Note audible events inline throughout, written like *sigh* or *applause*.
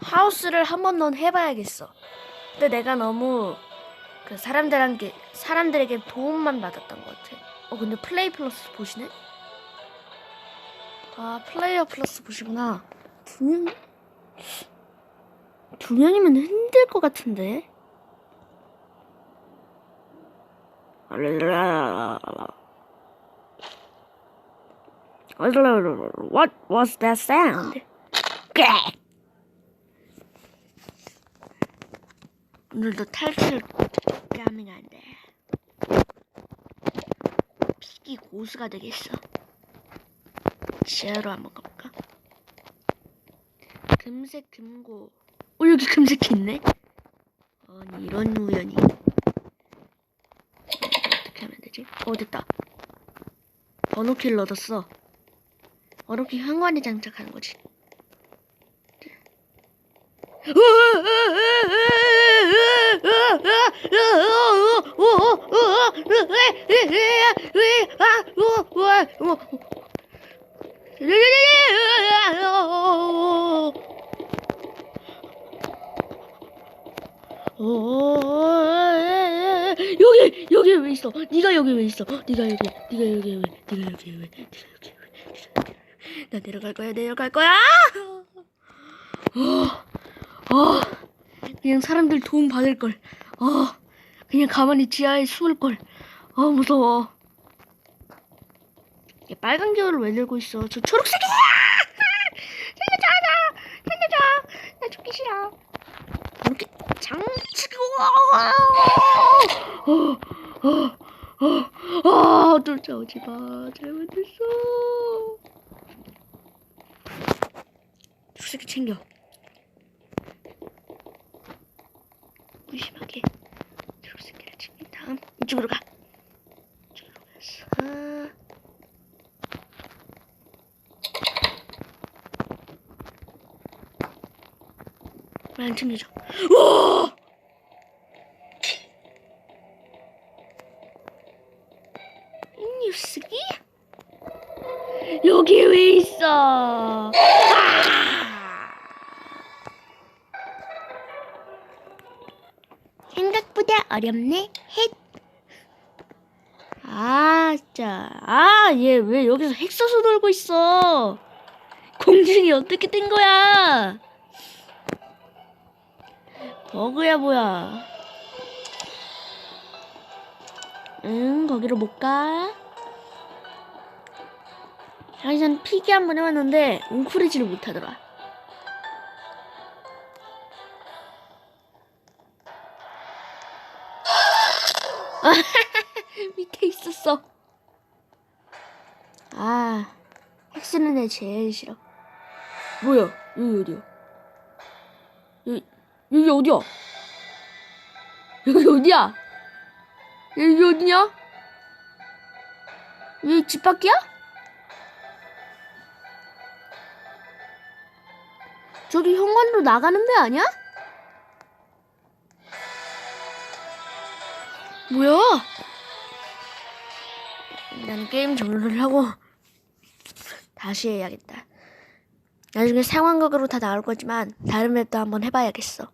하우스를 한번더 해봐야겠어. 근데 내가 너무 그 사람들한테 사람들에게 도움만 받았던 것 같아. 어 근데 플레이 플러스 보시네? 아 플레이어 플러스 보시구나. 두 명? 두 명이면 힘들 것 같은데. What was that sound? 오늘도 탈출 가능한데 피기 고수가 되겠어. 지하로 한번 가볼까? 금색 금고. 어 여기 금색 있네. 아니 이런 우연이. 어떻게 하면 되지? 어 됐다. 번호키를 얻었어. 번호키 현관에 장착하는 거지. 여기 여기 왜 있어? 네가 여기 왜 있어? 네가 여기 네가 여기 왜? 네가 여기 왜? 네가 여기 왜? 나 내려갈 거야 내려갈 거야. 어, 어, 그냥 사람들 도움 받을 걸. 어, 그냥 가만히 지하에 숨을 걸. 어 무서워. 얘 빨간 겨울을 왜 들고 있어? 저 초록색이야! 살려줘, 나! 살려줘! 나 죽기 싫어. 이렇게 장치고, 어, 어, 어, 어, 쫓아오지 마. 잘못했어. 초록색 챙겨. 심하게 초록색을 챙긴 다음 이쪽으로 가. 이쪽으로 가서. 왜안 챙겨져? 우와! 생각보다 어렵네. 헷. 아, 진짜. 아, 얘 왜 여기서 핵 써서 놀고 있어? 공중이 어떻게 된 거야? 버그야 뭐야? 응, 거기로 못 가. 자기전 피기 한 번 해봤는데 웅크리지를 못하더라. *laughs* 밑에 있었어. 아, 핵 쓰는 애 제일 싫어. 뭐야? 여기 어디야? 여기, 여기 어디야? 여기 어디야? 여기 어디냐? 여기 집 밖이야? 저기 현관으로 나가는 데 아니야? 뭐야? 난 게임 종료를 하고 다시 해야겠다. 나중에 상황극으로 다 나올 거지만 다른 맵도 한번 해봐야겠어.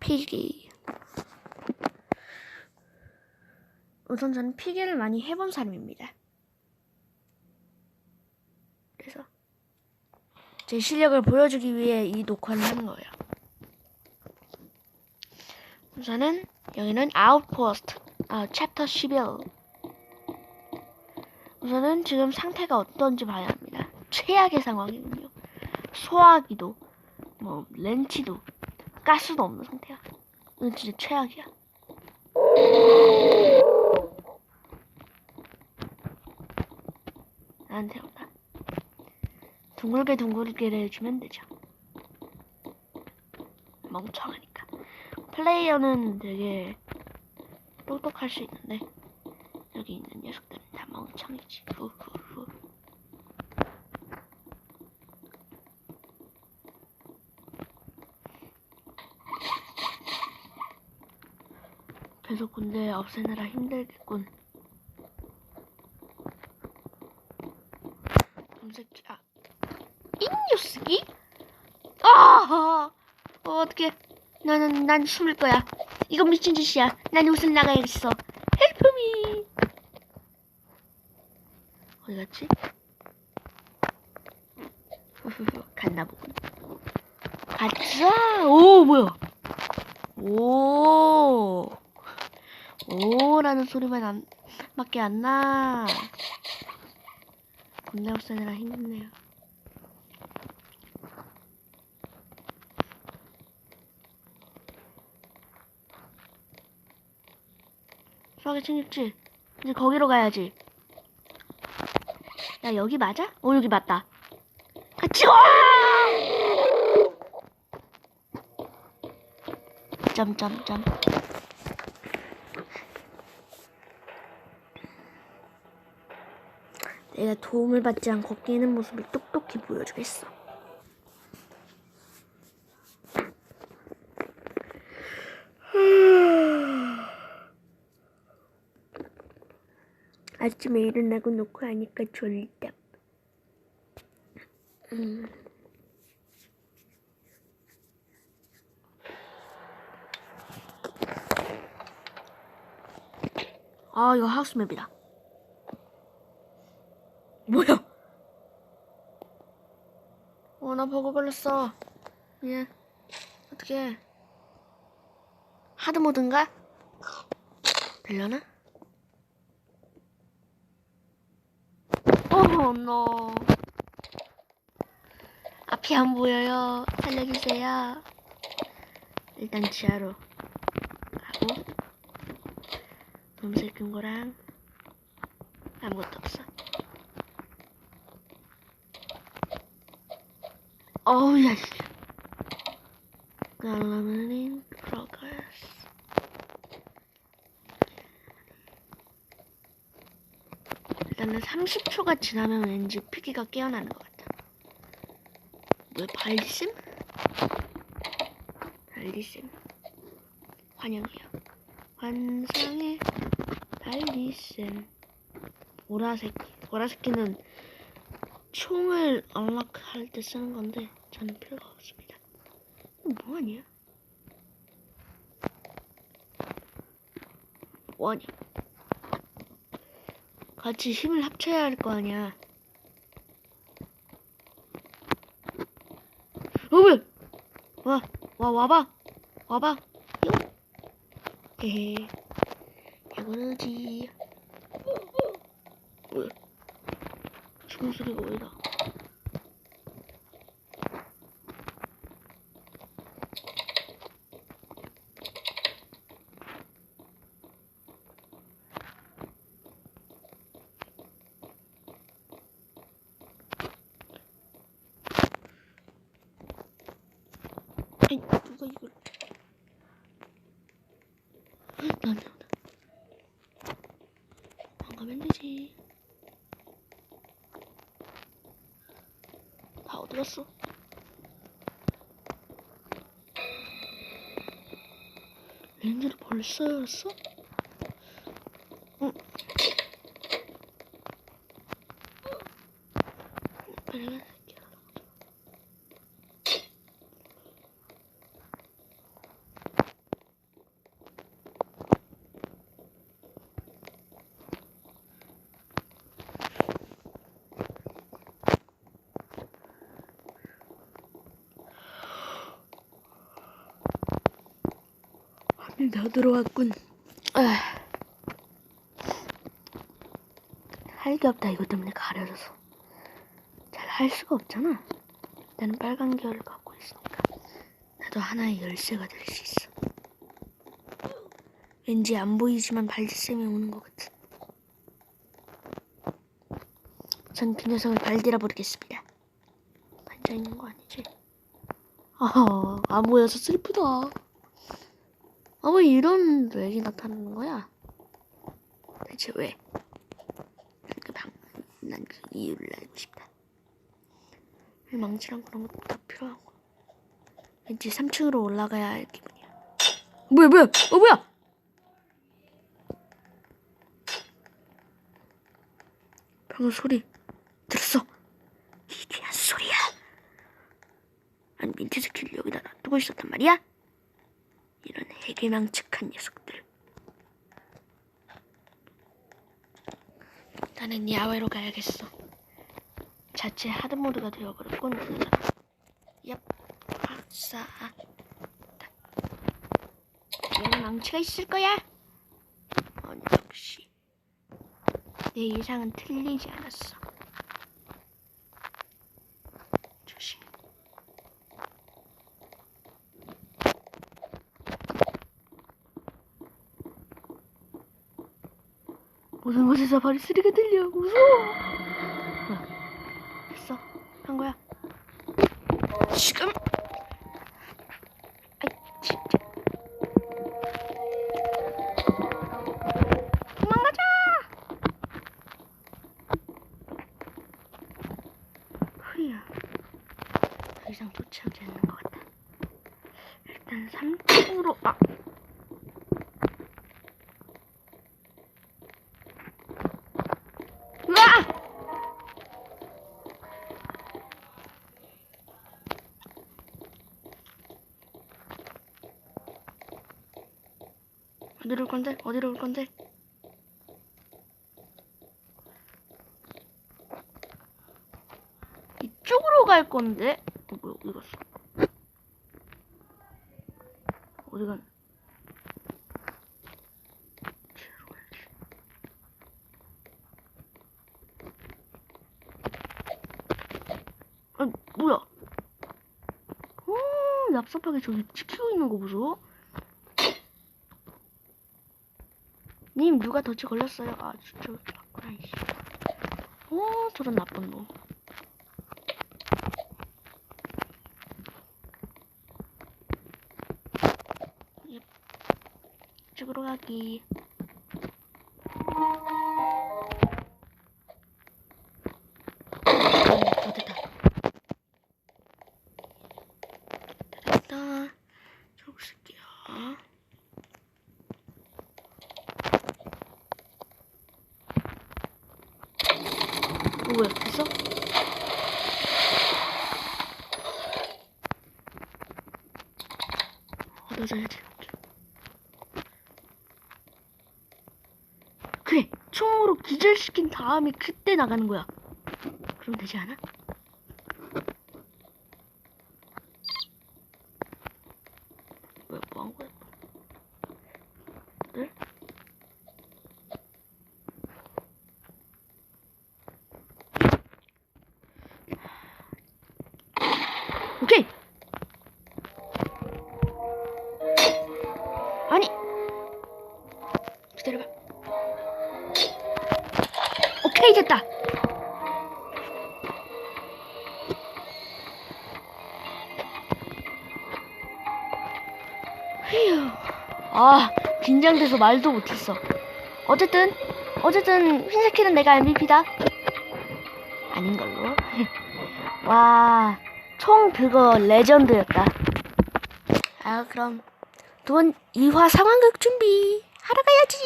필기. 우선 저는 필기를 많이 해본 사람입니다. 그래서 제 실력을 보여주기 위해 이 녹화를 하는 거예요. 우선은 여기는 아웃포스트 아 챕터 11 우선은 지금 상태가 어떤지 봐야 합니다. 최악의 상황이군요. 소화기도 뭐 렌치도 가스도 없는 상태야. 이건 진짜 최악이야. 나한테 온다. 둥글게 둥글게 해주면 되죠. 멍청하니까 플레이어는 되게 똑똑할 수 있는데 여기 있는 녀석들은 다 멍청이지. 후후후. 계속 군대 없애느라 힘들겠군. 검색기 아, 이 녀석이? 아! 어, 어떡해. 나는, 난 숨을 거야. 이건 미친 짓이야. 난 옷을 나가야겠어. 헬프미! 어디 갔지? *laughs* 갔나 보군. 가자! 오, 뭐야? 오! 오라는 소리만 안, 밖에 안 나. 군대 없애느라 힘드네요. 수학에 챙겼지? 이제 거기로 가야지. 야, 여기 맞아? 어, 여기 맞다. 같이 와! 점점점. 내가 도움을 받지 않고 깨는 모습을 똑똑히 보여주겠어. 아침에 일어나고 놓고 하니까 졸리다. 음. 아, 이거 하우스맵이다. 뭐야? 어, 나 버그 걸렸어. 예. 어떻게? 하드 모드인가? 되려나? 어, 노. 앞이 안 보여요. 살려주세요. 일단 지하로 검색 끈 거랑 아무것도 없어. 어우, 야, 씨. Garland progress. 일단은 30초가 지나면 왠지 피기가 깨어나는 것 같아. 왜 발심? 발리심. 환영해요. 환상의 발리심. 보라색. 보라색기는 총을 언락할 때 쓰는 건데 저는 필요가 없습니다. 이거 뭐하냐? 뭐하냐? 같이 힘을 합쳐야 할 거 아니야. 어, 왜? 와, 와, 와봐. 와봐. 요. 헤헤. 이거는지. 뭐야? 죽은 소리가? 아이, 누가 이걸. 나, 나, 나. 안 가면 되지. 다 어디 갔어? 렌즈를 벌써 열었어? 응. 빨리 가, 새끼야. 밤이 다 들어왔군. 아. 할게 없다 이것 때문에 가려져서 잘 할 수가 없잖아. 나는 빨간 계열을 갖고 있으니까 나도 하나의 열쇠가 될 수 있어. 왠지 안 보이지만 발디쌤이 오는 것 같은. 전그 녀석을 발디라 부르겠습니다. 반짝 있는 거 아니지? 아, 안 보여서 슬프다. 아, 왜 이런 렉이 나타나는 거야? 대체 왜? 그 방, 난그 이유를. 왜 망치랑 그런 것도 다 필요하고. 왠지 3층으로 올라가야 할 기분이야. 뭐야, 뭐야, 어, 뭐야! 방금 소리 들었어? 이게야 소리야. 아니, 민트 스킬을 여기다 놔두고 있었단 말이야? 이런 해괴망측한 녀석들. 나는 야외로 가야겠어. 자체 하드모드가 되어버렸군. 얍, 아싸. 얘는 망치가 있을 거야. 어, 역시 내 예상은 틀리지 않았어. 모든 곳에서 발소리가 들려. 무서워. 뭐야? 됐어. 한 거야. 지금. 어디로 올 건데? 어디로 올 건데? 이쪽으로 갈 건데? 어, 뭐야, 어디 갔어? 어디 가야지. 아, 뭐야? 어, 얍삽하게 저기 지키고 있는 거 보소? 누가 덫에 걸렸어요? 아, 진짜, 아이 씨. 어, 저런 나쁜 놈. 예. 이쪽으로 가기. 어, 뭐야, 됐어? 얻어줘야지. 그래, 총으로 기절시킨 다음에 그때 나가는 거야. 그럼 되지 않아? 뭐야, 뭐한 거야? 아, 긴장돼서 말도 못했어. 어쨌든, 어쨌든, 흰색 키는 내가 MVP다. 아닌 걸로. *laughs* 와, 총 그거 레전드였다. 아, 그럼 두번 2화 상황극 준비 하러 가야지.